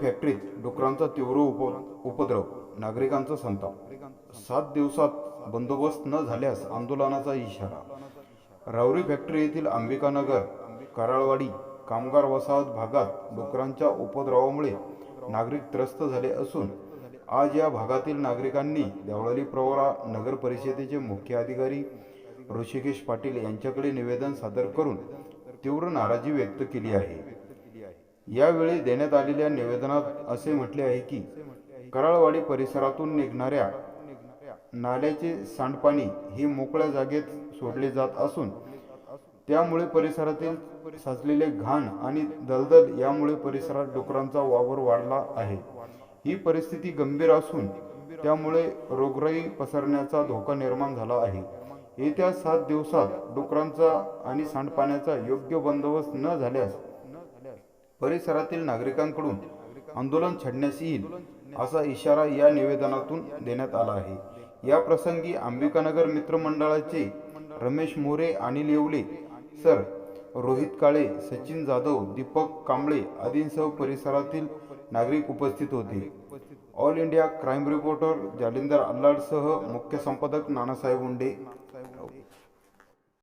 फॅक्टरीत डुकरांचा तीव्र उप उपद्रव नागरिकांचा संताप. सात दिवसात बंदोबस्त न झाल्यास आंदोलनाचा इशारा. रावरी फॅक्टरी येथील अंबिकानगर कराळवाडी कामगार वसाहत भागात डुकरांच्या उपद्रवामुळे नागरिक त्रस्त झाले असून आज या भागातील नागरिकांनी देवळाली प्रवरा नगर परिषदेचे मुख्य अधिकारी ऋषिकेश पाटील यांच्याकडे निवेदन सादर करून तीव्र नाराजी व्यक्त केली आहे. यावेळी देण्यात आलेल्या निवेदनात असे म्हटले आहे की कराळवाडी परिसरातून निघणाऱ्या नाल्याचे सांडपाणी हे मोकळ्या जागेत सोडले जात असून त्यामुळे परिसरातील साचलेले घाण आणि दलदल यामुळे परिसरात डुकरांचा वावर वाढला आहे. ही परिस्थिती गंभीर असून त्यामुळे रोगराई पसरण्याचा धोका निर्माण झाला आहे. येत्या सात दिवसात डुकरांचा आणि सांडपाण्याचा योग्य बंदोबस्त न झाल्यास परिसरातील नागरिकांकडून आंदोलन छेडण्यास येईल असा इशारा या निवेदनातून देण्यात आला आहे. या प्रसंगी अंबिकानगर मित्रमंडळाचे रमेश मोरे अनिल येवले सर रोहित काळे सचिन जाधव दीपक कांबळे आदींसह परिसरातील नागरिक उपस्थित होते. All India crime reporter Jalindar अल्लाडसह मुख्य संपादक नानासाहेब उंडे.